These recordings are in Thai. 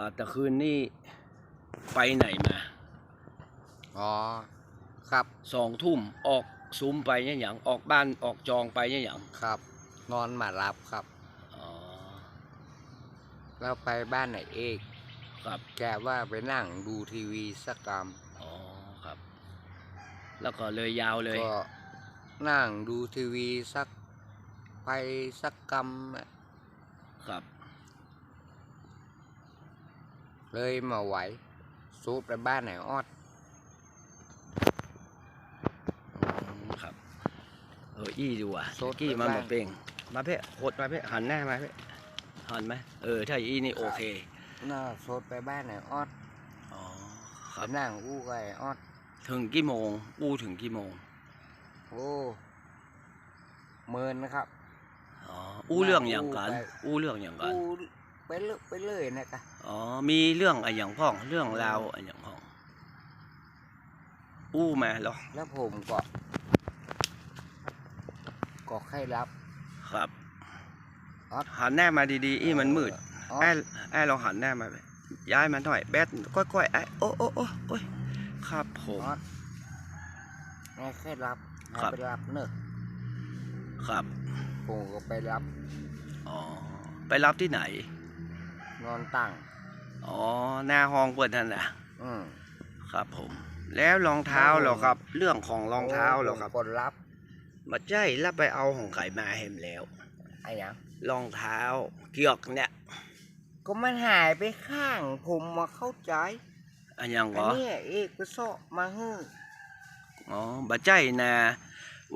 อ่าแต่คืนนี้ไปไหนมา อ๋อ ครับ สองทุ่มออกซุ้มไปเนี่ยอย่างออกบ้านออกจองไปเนี่ยอย่างครับ นอนมารับครับ อ๋อแล้วไปบ้านไหนเอกครับ แกว่าไปนั่งดูทีวีสักกรรม อ๋อ ครับ แล้วก็เลยยาวเลย ก็นั่งดูทีวีสักไปสักกรรมอะครับ เลยมาไหวซูปไปบ้านไหนออดอืมครับเอออี้ดูอะโซดกี้ไปมันบ้างมาเป่งมาเพ่หดมาเพ่หันหน้ามาเพ่หันไหมเออถ้าอี้นี่โอเคน่าซูปไปบ้านไหนออดอ๋อคไปรับนั่งอู้ไก่ออดถึงกี่โมง อู้ถึงกี่โมงโอ้เมินนะครับ อ๋อ อู้เรื่องอย่างกัน อู้ไปอู้เรื่องอย่างกันอู้ ไปเลื่อยไปเลื่อยนะกะอ๋อ มีเรื่องอะไรอย่างพ้อง เรื่องราวอะไรอย่างพ้อง อู้มาเหรอ แล้วผมก็ ก็ใครรับ ครับออดหันหน้ามาดีๆ อีมันมืดออไอ้ดไอ้ลองหันหน้ามาไปย้ายมันหน่อย แบดค่อยๆไอ้โอ้โอ้โอ้โอ้ยครับผมออดไงใครรับให้ครับไปรับเนอะครับ ผมก็ไปรับ อ๋อ ไปรับที่ไหน นอนตั้ง อ๋อ หน้าห้องเปิดนั่นแหละอืมครับผม แล้วรองเท้าเหรอครับ เรื่องของรองเท้าเหรอครับผมกดรับมาใช่แล้วไปเอาของไข่มาเห็นแล้วไอ้หยังรองเท้าเกียกเนี่ย ก็มันหายไปข้าง ผมมาเข้าใจอันยังเหรอันอเนี้ยเอกไปเสาะมาฮื้ออ๋อบัใจนะ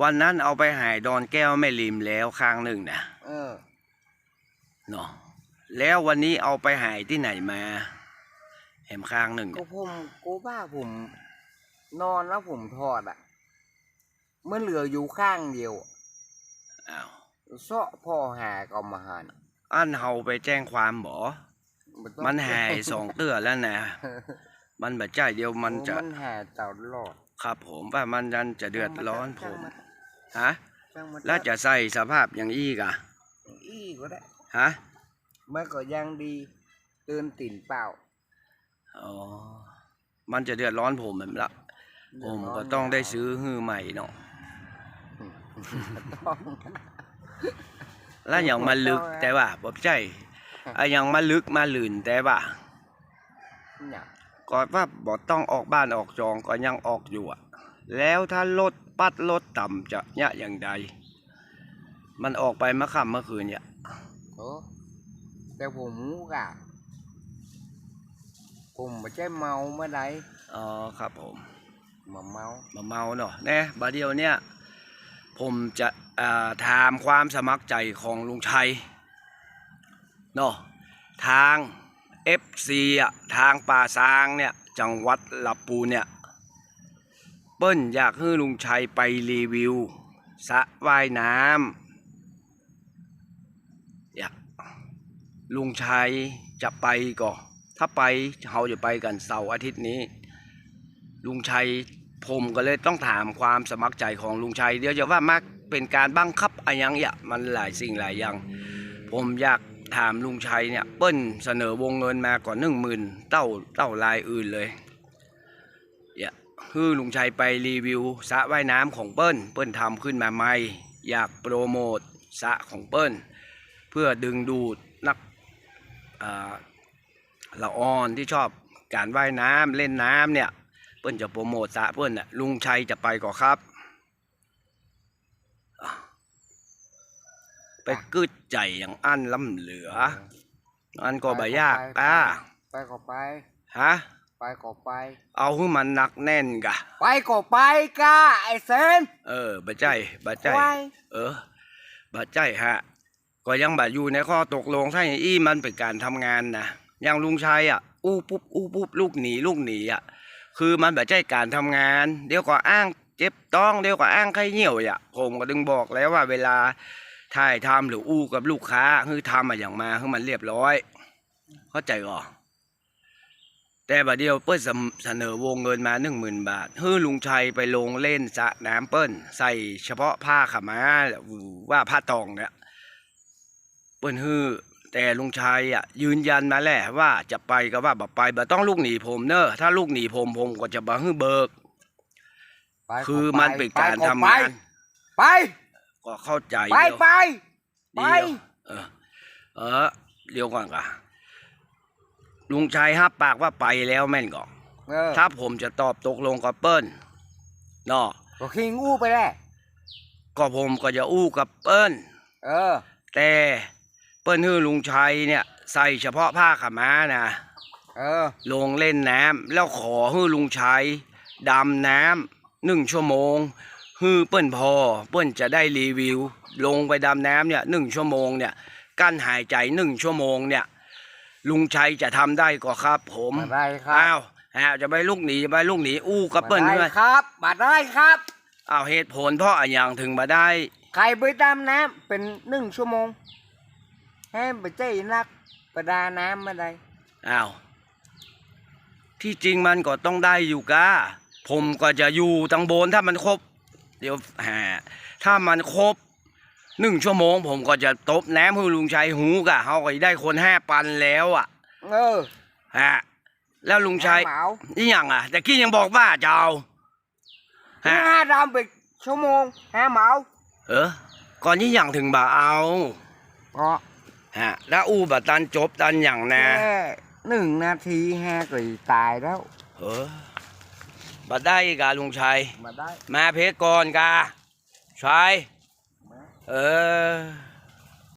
วันนั้นเอาไปหายดอนแก้วแม่ริมแล้วข้างหนึ่งนะเออเนาะ แล้ววันนี้เอาไปหายที่ไหนมาเห็นข้างหนึ่งก็เนี่ยผมกูบ้าผม นอนแล้วผมถอดอะเมื่อเหลืออยู่ข้างเดียวอ้าวเสาะพ่อหาก็มาหันอันเฮาไปแจ้งความบอต้องมันหายสองเตื้อแล้วนะ มันบัใจเดียวมันจะมันหายตลอดครับผมว่ามันยันจะเดือดร้อนผมฮะช่างมันแล้วจะใส่สภาพอย่างอี้กะอีก็ได้ฮะ มันก็ยังดีเตือนติ่นเปล่าอ๋อ มันจะเดือดร้อนผมแบบละ ผมก็ต้องได้ซื้อฮื้อใหม่เนาะ ต้อง แล้วอย่างมาลึกแต่ว่าบ่ใจไอ้อย่างมาลึกมาลื่นแต่ว่าเนี่ยก็ว่าบ่ต้องออกบ้านออกจองก็ยังออกอยู่อะแล้วถ้ารถปัดรถต่ำจะเนี่ยอย่างใด มันออกไปเมื่อค่ำเมื่อคืนเนี่ย โอ้ แต่ผมรู้กะผมไม่ใช่เมาเมื่อใดอ๋อครับผมมาเมามาเมาเนาะแน่บาเดียวเนี่ยผมจะอ่าถามความสมัครใจของลุงชัยเนาะทาง FC อะทางป่าซางเนี่ยจังหวัดลำปูนเนี่ยเปิ้ลอยากให้ลุงชัยไปรีวิวสระว่ายน้ำอยาก ลุงชัยจะไปก่อถ้าไปเราจะไปกันเสาร์อาทิตย์นี้ ลุงชัยผมก็เลยต้องถามความสมัครใจของลุงชัย เดี๋ยวจะว่ามักเป็นการบังคับอะไรย่างเนี่ยมันหลายสิ่งหลายอย่าง ผมอยากถามลุงชัยเนี่ยเปิ้ลเสนอวงเงินมาก่อนหนึ่งหมื่นเต้าเต้าลายอื่นเลยอย่าคือลุงชัยไปรีวิวสระว่ายน้ำของเปิ้ลเปิ้ลทำขึ้นมาใหม่ อยากโปรโมทสระของเปิ้ลเพื่อดึงดูด ละออนที่ชอบการว่ายน้ำเล่นน้ำเนี่ยเปิ้นจะโปรโมทสระเปิ้นน่ะลุงชัยจะไปก่อครับอะไปกึดใจอย่างอันล้ำเหลือ อันก็บ่ยากอะไปก็ไปฮะไปก็ไป เอาให้มันหนักแน่นกะ ไปก็ไปกะไอ้เซนเออบ่ใจบ่ใจไปเออบ่ใจฮะ ก็ยังบ่อยู่ในข้อตกลงถ้าอย่างอี้มันเป็นการทำงานนะ อย่างลุงชัยอะ อู้ปุ๊บอู้ปุ๊บลูกหนีลูกหนีอะ คือมันแบบใจการทำงาน เดี๋ยวก็อ้างเจ็บต้องเดี๋ยวก็อ้างไข้เหี่ยวอะ ผมก็ดึงบอกแล้วว่าเวลาถ่ายทำหรืออู้กับลูกค้าคือทำอะอย่างมาคือมันเรียบร้อย เข้าใจก่อแต่บัดเดียวเปิ้ลเสนเสนอวงเงินมาหนึ่งหมื่นบาทฮือลุงชัยไปลงเล่นสระน้ำเปิ้ลใส่เฉพาะผ้าขาวม้าว่าผ้าตองเนี่ยเปิ้ลฮือ แต่ลุงชัยอะยืนยันมาแหละว่าจะไปก็ว่าบ่ไปบ่ต้องลูกหนีผมเนอะถ้าลูกหนีผมผมก็จะบ่ฮื้อเบิก ไปคือไปมันเป็นการไปทำงาน ไปก็เข้าใจไปเดี๋ยวไปไป เดี๋ยวเออเออเดี๋ยวก่อนก่ะลุงชัยฮับปากว่าไปแล้วแม่นก่อนเออถ้าผมจะตอบตกลงกับเปิ้ลเนาะก็คิงอู้ไปแล้วก็ผมก็จะอู้กับเปิ้ลเออ แต่ เปิ้ลฮือลุงชัยเนี่ย ใส่เฉพาะผ้าขาวม้านะเออ ลงเล่นน้ำแล้วขอฮือลุงชัยดำน้ำหนึ่งชั่วโมงฮือเปิ้ลพอ เปิ้ลจะได้รีวิว ลงไปดำน้ำเนี่ยหนึ่งชั่วโมงเนี่ยกั้นหายใจหนึ่งชั่วโมงเนี่ย ลุงชัยจะทำได้ก็ครับ ผมมาได้ครับอ้าวฮะจะไปลูกหนีจะไปลูกหนีอู้กับเปิ้ลมาด้ได้วยครับมาได้ครับ อ้าวเหตุผลเพราะอะไรอย่างถึงมาได้ ใครไปดำน้ำเป็นหนึ่งชั่วโมง ให้ไปเจ๊นักประดาน้ำมาได้อ้าวที่จริงมันก็ต้องได้อยู่ก้าผมก็จะอยู่ตังบนถ้ามันครบ เดี๋ยวหาถ้ามันครบหนึ่งชั่วโมง ผมก็จะตบน้ำให้ลุงชัยหูกะเขาก็ได้คนห้าปันแล้วอะ เออฮะแล้วลุงชัยเหมานี่ยังอะแต่กี้ยังบอกว่าจะเอาฮะห้าดำไปชั่วโมงห้าเหมา เออก่อนนี้ยังถึงบ่าเอาก็ ฮะ แล้วอู้บะตันจบตันอย่างนะแค่หนึ่งนาทีห้าก็ตายแล้ว เออบัดได้กาลุงชัย มาได้ มาเพชรก่อนกาชัยมาเออ